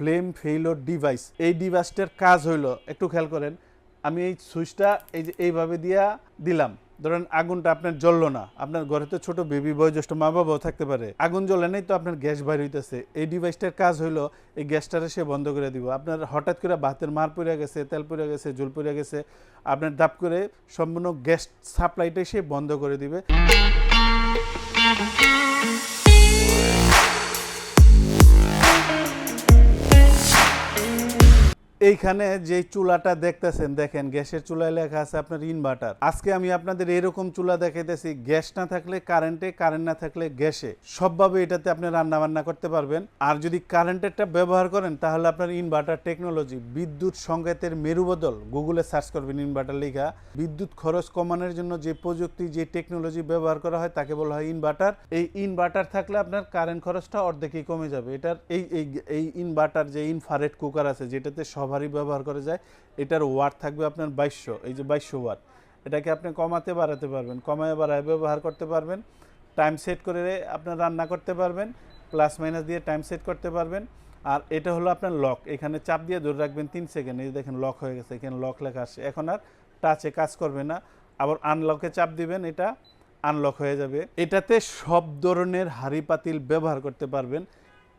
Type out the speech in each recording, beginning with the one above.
Flame ফেইলোর device এই ডিভাইসটার কাজ হইল, একটু খেয়াল করেন, আমি এই সুইচটা এই যে এইভাবে দিয়া দিলাম। ধরেন আগুনটা আপনার জ্বললো না, আপনার ঘরে তো ছোট বেবি বয়োজ্যেষ্ঠ মা বাবাও থাকতে পারে। আগুন জ্বলে নাই তো আপনার গ্যাস বাইর হইতেছে। এই ডিভাইসটার কাজ হইল, এই গ্যাসটারে সে বন্ধ করে দিব। আপনার হঠাৎ করে ভাতের মার পড়ে গেছে, তেল পড়ে গেছে, জল পড়ে গেছে, আপনার দাপ করে সম্পূর্ণ গ্যাস সাপ্লাইটাই সে বন্ধ করে দিবে। এইখানে যে চুলাটা দেখতেছেন, দেখেন, গ্যাসের চুলায় লেখা আছে আপনার ইনভার্টার আজকে আমি আপনাদের এরকম চুলা দেখাইতেছি, গ্যাস না থাকলে কারেন্টে কারেন্ট না থাকলে গ্যাসে। সবভাবে এটাতে আপনি রান্না বান্না করতে পারবেন। আর যদি কারেন্টেরটা ব্যবহার করেন, তাহলে আপনার ইনভার্টার টেকনোলজি বিদ্যুৎ সংকেতের মেরুবদল গুগলে সার্চ করবেন ইনভার্টার লেখা, বিদ্যুৎ খরচ কমানোর জন্য যে প্রযুক্তি, যে টেকনোলজি ব্যবহার করা হয়, তাকে বলা হয় ইনভার্টার এই ইনভার্টার থাকলে আপনার কারেন্ট খরচটা অর্ধেকই কমে যাবে। এটার এই এই ইনভার্টার যে ইনফারেট কুকার আছে, যেটাতে সবারই ব্যবহার করা যায়, এটার ওয়াট থাকবে আপনার বাইশশো, এই যে বাইশশো ওয়াট। এটাকে আপনি কমাতে বাড়াতে পারবেন, কমায় বাড়ায় ব্যবহার করতে পারবেন টাইম সেট করে আপনার রান্না করতে পারবেন প্লাস মাইনাস দিয়ে টাইম সেট করতে পারবেন। আর এটা হলো আপনার লক এখানে চাপ দিয়ে ধরে রাখবেন তিন সেকেন্ড এই দেখেন লক হয়ে গেছে, এখানে লক লেখা আসছে এখন আর টাচে কাজ করবে না, আবার আনলকে চাপ দিবেন, এটা আনলক হয়ে যাবে। এটাতে সব ধরনের হাড়ি পাতিল ব্যবহার করতে পারবেন।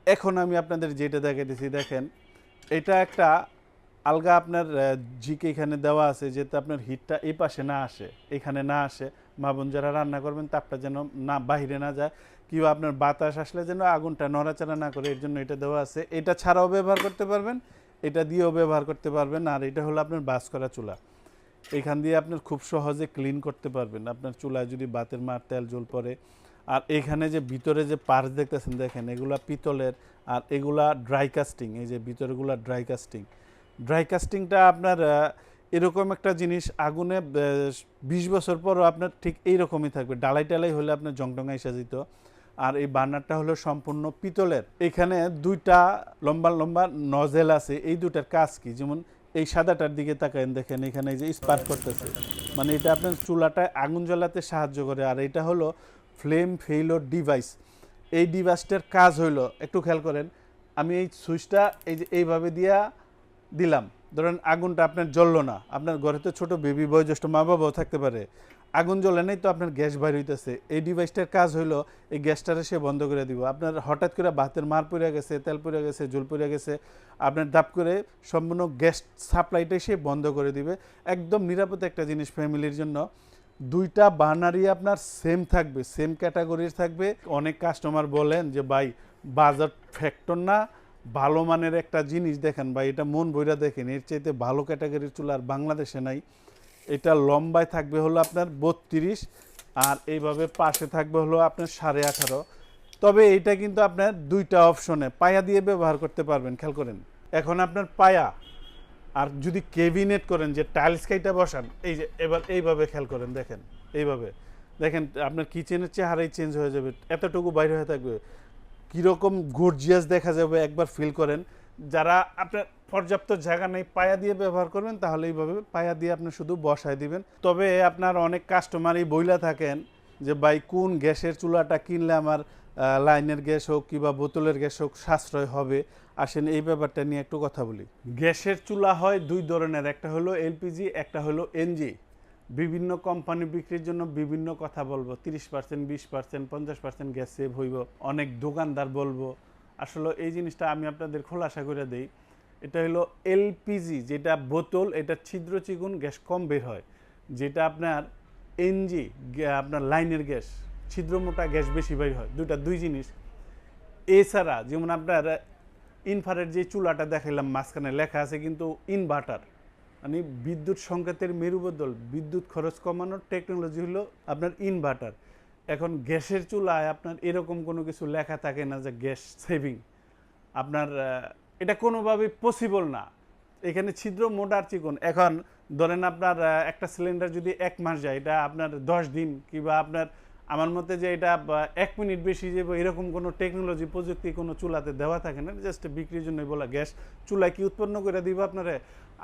এখন আমি আপনাদের যেটা দেখাইতেছি, দেখেন, এটা একটা আলগা আপনার জিকে এখানে দেওয়া আছে যাতে আপনার হিটটা এই পাশে না আসে, এখানে না আসে, মা বোন যারা রান্না করবেন, তাপটা যেন না বাইরে না যায়, কিংবা আপনার বাতাস আসলে যেন আগুনটা নড়াচড়া না করে এর জন্য এটা দেওয়া আছে। এটা ছাড়াও ব্যবহার করতে পারবেন, এটা দিয়েও ব্যবহার করতে পারবেন, আর এটা হলো আপনার বাস করা চুলা। এখান দিয়ে আপনার খুব সহজে ক্লিন করতে পারবেন, আপনার চুলায় যদি বাতের মার তেল জল পড়ে। আর এখানে যে ভিতরে যে পার্স দেখতেছেন, দেখেন, এগুলা পিতলের, আর এগুলা ড্রাই কাস্টিং, এই যে ভিতরেগুলা ড্রাই কাস্টিং ড্রাই কাস্টিংটা আপনার এরকম একটা জিনিস আগুনে বিশ বছর পরও আপনার ঠিক এইরকমই থাকবে। ডালাই টালাই হলে আপনার জংটঙ্গা এসে যেত আর এই বার্নারটা হলো সম্পূর্ণ পিতলের। এখানে দুইটা লম্বা লম্বা নজেল আছে। এই দুটার কাজ কি? যেমন এই সাদাটার দিকে তাকান দেখেন এখানে এই যে স্পার্ক করতেছে। মানে এটা আপনার চুলাটায় আগুন জ্বালাতে সাহায্য করে। আর এটা হলো ফ্লেম ফেইলোর ডিভাইস। এই ডিভাইসটার কাজ হইল, একটু খেয়াল করেন, আমি এই সুইচটা এই যে এইভাবে দিয়া দিলাম। ধরেন আগুনটা আপনার জ্বললো না। আপনার ঘরে তো ছোটো বেবি বয়োজ্যেষ্ঠ মা বাবাও থাকতে পারে। আগুন জ্বলে নাই তো আপনার গ্যাস বাইর হইতেছে। এই ডিভাইসটার কাজ হইল, এই গ্যাসটারে সে বন্ধ করে দিব। আপনার হঠাৎ করে ভাতের মার পড়ে গেছে, তেল পড়ে গেছে জল পড়ে গেছে, আপনার দাপ করে সম্পূর্ণ গ্যাস সাপ্লাইটাই সে বন্ধ করে দিবে। একদম নিরাপদ একটা জিনিস ফ্যামিলির জন্য। দুইটা বার্নারই আপনার সেম থাকবে সেম ক্যাটাগরির থাকবে। অনেক কাস্টমার বলেন যে, ভাই, বাজার ফ্যাক্টর না ভালো মানের একটা জিনিস দেখেন ভাই, এটা মন বইরা দেখেন, এর চাইতে ভালো ক্যাটাগরির চুলা আর বাংলাদেশে নাই। এটা লম্বায় থাকবে হলো আপনার বত্রিশ আর এইভাবে পাশে থাকবে হলো আপনার সাড়ে আঠারো। তবে এইটা কিন্তু আপনার দুইটা অপশনে পায়া দিয়ে ব্যবহার করতে পারবেন, খেয়াল করেন। এখন আপনার পায়া, আর যদি কেবিনেট করেন, যে টাইলস কাইটা বসান, এই যে এবার এইভাবে খেয়াল করেন, দেখেন, এইভাবে। দেখেন, আপনার কিচেনের চেহারাই চেঞ্জ হয়ে যাবে, এতটুকু বাইরে হয়ে থাকবে। কীরকম গর্জিয়াস দেখা যাবে একবার ফিল করেন। যারা আপনার পর্যাপ্ত জায়গা নেই, পায়া দিয়ে ব্যবহার করবেন, তাহলে এইভাবে পায়া দিয়ে আপনি শুধু বসায় দিবেন। তবে আপনার অনেক কাস্টমারই বইলা থাকেন যে, ভাই, কোন গ্যাসের চুলাটা কিনলে আমার লাইনের গ্যাস হোক কিংবা বোতলের গ্যাস হোক সাশ্রয় হবে? আসেন এই ব্যাপারটা নিয়ে একটু কথা বলি। গ্যাসের চুলা হয় দুই ধরনের, একটা হলো এলপিজি একটা হলো এনজি বিভিন্ন কোম্পানি বিক্রির জন্য বিভিন্ন কথা বলব, তিরিশ পার্সেন্ট বিশ পার্সেন্ট পঞ্চাশ পার্সেন্ট গ্যাস সেভ হইব, অনেক দোকানদার বলব। আসলে এই জিনিসটা আমি আপনাদের খোলাসা করে দিই, এটা হলো এলপিজি যেটা বোতল, এটা ছিদ্র চিকুন, গ্যাস কম বের হয়। যেটা আপনার এনজি আপনার লাইনের গ্যাস, ছিদ্র মোটা গ্যাস বেশি বের হয় দুটা দুই জিনিস। এছাড়া, যেমন আপনার ইনফারের যে চুলাটা দেখাইলাম, মাঝখানে লেখা আছে কিন্তু ইনভার্টার মানে বিদ্যুৎ সংকেতের মেরুবদল, বিদ্যুৎ খরচ কমানোর টেকনোলজি হলো আপনার ইনভার্টার এখন গ্যাসের চুলায় আপনার এরকম কোনো কিছু লেখা থাকে না যে গ্যাস সেভিং আপনার এটা কোনোভাবেই পসিবল না। এখানে ছিদ্র মোটার চিকন। এখন ধরেন আপনার একটা সিলিন্ডার যদি এক মাস যায়, এটা আপনার দশ দিন কিংবা আপনার আমার মতে যে এটা এক মিনিট বেশি যে এরকম কোনো টেকনোলজি প্রযুক্তি কোনো চুলাতে দেওয়া থাকে না জাস্ট বিক্রির জন্যই বলা গ্যাস। চুলায় কি উৎপন্ন করে দিব আপনারে?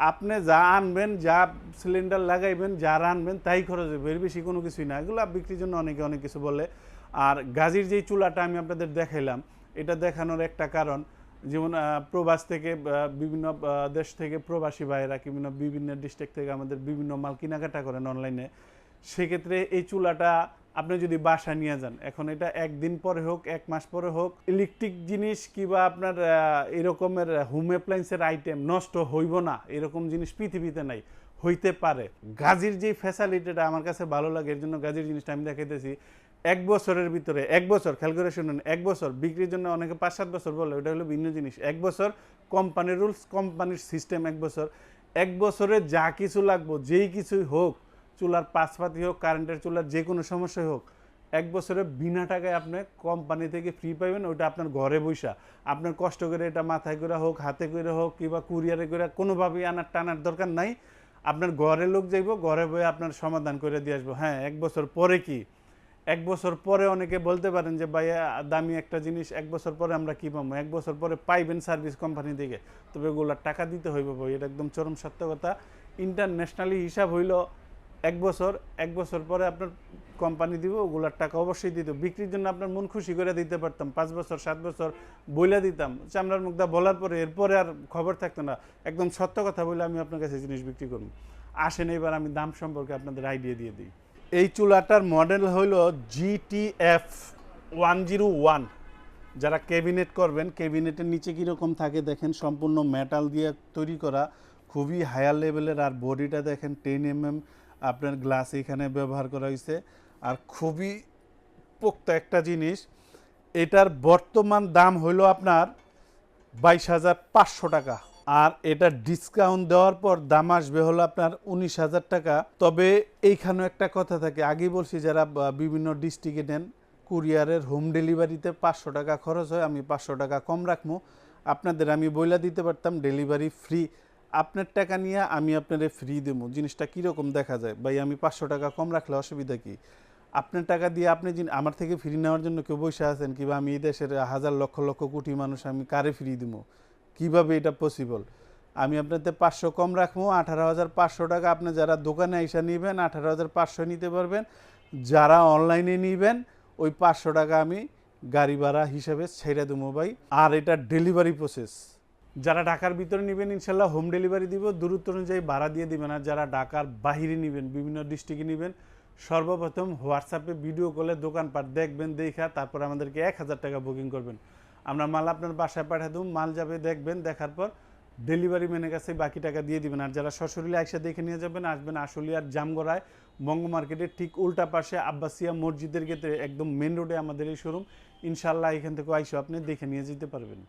আপনি যা আনবেন, যা সিলিন্ডার লাগাইবেন, যা রানবেন, তাই খরচ হবে, এর বেশি কোনো কিছুই না। এগুলো বিক্রির জন্য অনেকে অনেক কিছু বলে। আর গাজির যেই চুলাটা আমি আপনাদের দেখাইলাম, এটা দেখানোর একটা কারণ, যেমন প্রবাস থেকে বিভিন্ন দেশ থেকে প্রবাসী ভাইয়েরা বিভিন্ন বিভিন্ন ডিস্ট্রিক্ট থেকে আমাদের বিভিন্ন মাল কেনাকাটা করেন অনলাইনে সেক্ষেত্রে এই চুলাটা আপনি যদি বাসা নিয়ে যান, এখন এটা একদিন পরে হোক, এক মাস পরে হোক ইলেকট্রিক জিনিস কিবা আপনার এরকমের হোম অ্যাপ্লায়েন্সের আইটেম নষ্ট হইব না, এরকম জিনিস পৃথিবীতে নাই, হইতে পারে। গাজির যে ফ্যাসিলিটিটা আমার কাছে ভালো লাগে, এর জন্য গাজির জিনিসটা আমি দেখাইতেছি, এক বছরের ভিতরে, এক বছর, খেয়াল করে শুনুন, এক বছর বিক্রির জন্য অনেকে পাঁচ সাত বছর বলে, ওটা হলো ভিন্ন জিনিস। এক বছর কোম্পানির রুলস কোম্পানির সিস্টেম এক বছর, এক বছরে যা কিছু লাগবো, যেই কিছুই হোক চুলার পাঁচপাতি হোক কারেন্টের চুলার যে কোনো সমস্যাই হোক, এক বছরে বিনা টাকায় আপনি কোম্পানি থেকে ফ্রি পাবেন ওইটা আপনার ঘরে বৈশা। আপনার কষ্ট করে এটা মাথায় করে হোক, হাতে করে হোক, কিংবা কুরিয়ারে করে, কোনোভাবেই আনার টানার দরকার নাই। আপনার ঘরে লোক যাইব, ঘরে বয়ে আপনার সমাধান করে দিয়ে আসব। হ্যাঁ এক বছর পরে কি? এক বছর পরে অনেকে বলতে পারেন যে, ভাইয়া, দামি একটা জিনিস, এক বছর পরে আমরা কি পাবো? এক বছর পরে পাইবেন সার্ভিস কোম্পানি থেকে। তবে ওগুলার টাকা দিতে হইব ভাই, এটা একদম চরম সত্য কথা। ইন্টারন্যাশনালি হিসাব হইল এক বছর এক বছর পরে আপনার কোম্পানি দিব, ওগুলার টাকা অবশ্যই দিত। বিক্রির জন্য আপনার মন খুশি করে দিতে পারতাম, পাঁচ বছর, সাত বছর বইলা দিতাম। চামড়ার মুখদা বলার পরে এরপরে আর খবর থাকতো না। একদম সত্য কথা বলে আমি আপনার কাছে জিনিস বিক্রি করব। আসেন এবার আমি দাম সম্পর্কে আপনাদের আইডিয়া দিয়ে দিই। এই চুলাটার মডেল হইল জিটিএফ ওয়ান জিরো ওয়ান যারা ক্যাবিনেট করবেন ক্যাবিনেটের নিচে কীরকম থাকে দেখেন, সম্পূর্ণ মেটাল দিয়ে তৈরি করা, খুবই হায়ার লেভেলের আর বডিটা দেখেন টেন এম এম আপনার গ্লাস এখানে ব্যবহার করা হয়েছে। আর খুবই পোক্ত একটা জিনিস, এটার বর্তমান দাম হইল আপনার বাইশ হাজার পাঁচশো টাকা। আর এটা ডিসকাউন্ট দেওয়ার পর দাম আসবে হলো আপনার উনিশ হাজার টাকা। তবে এইখানেও একটা কথা থাকে, আগেই বলছি যারা বিভিন্ন ডিস্ট্রিক্টে নেন কুরিয়ারের হোম ডেলিভারিতে পাঁচশো টাকা খরচ হয়, আমি পাঁচশো টাকা কম রাখব। আপনাদের আমি বইলা দিতে পারতাম ডেলিভারি ফ্রি আপনার টাকা নিয়ে আমি আপনাদের ফ্রি দেবো। জিনিসটা কীরকম দেখা যায়? ভাই, আমি পাঁচশো টাকা কম রাখলে অসুবিধা কি? আপনার টাকা দিয়ে আপনি আমার থেকে ফ্রি নেওয়ার জন্য কেউ বসে আছেন কিংবা আমি এই দেশের হাজার লক্ষ লক্ষ কোটি মানুষ, আমি কারে ফ্রি দিব? কীভাবে এটা পসিবল আমি আপনাদের পাঁচশো কম রাখব, আঠারো হাজার পাঁচশো টাকা আপনি যারা দোকানে আইসা নেবেন, আঠারো হাজার পাঁচশো নিতে পারবেন। যারা অনলাইনে নেবেন, ওই পাঁচশো টাকা আমি গাড়ি ভাড়া হিসেবে ছেড়ে দেবো ভাই। আর এটা ডেলিভারি প্রসেস যারা ঢাকার ভিতরে নেবেন ইনশাল্লাহ হোম ডেলিভারি দিব। দূরত্ব অনুযায়ী ভাড়া দিয়ে দিবেন আর যারা ঢাকার বাহিরে নেবেন, বিভিন্ন ডিস্ট্রিক্টে নেবেন, সর্বপ্রথম হোয়াটসঅ্যাপে ভিডিও কলে দোকানপাট দেখবেন, দেখা, তারপর আমাদেরকে এক হাজার টাকা বুকিং করবেন। আমরা মাল আপনার বাসায় পাঠিয়ে দেবো, মাল যাবে দেখবেন, দেখার পর ডেলিভারি ম্যানের কাছে বাকি টাকা দিয়ে দিবেন। আর যারা সশরীরে আইসা দেখে নিয়ে যাবেন, আসবেন আশুলিয়ার জামগড়ায় বঙ্গ মার্কেটের ঠিক উল্টা পাশে আব্বাসিয়া মসজিদের গেটে, একদম মেন রোডে আমাদের এই শোরুম ইনশাল্লাহ এখান থেকে আইসো আপনি দেখে নিয়ে যেতে পারবেন।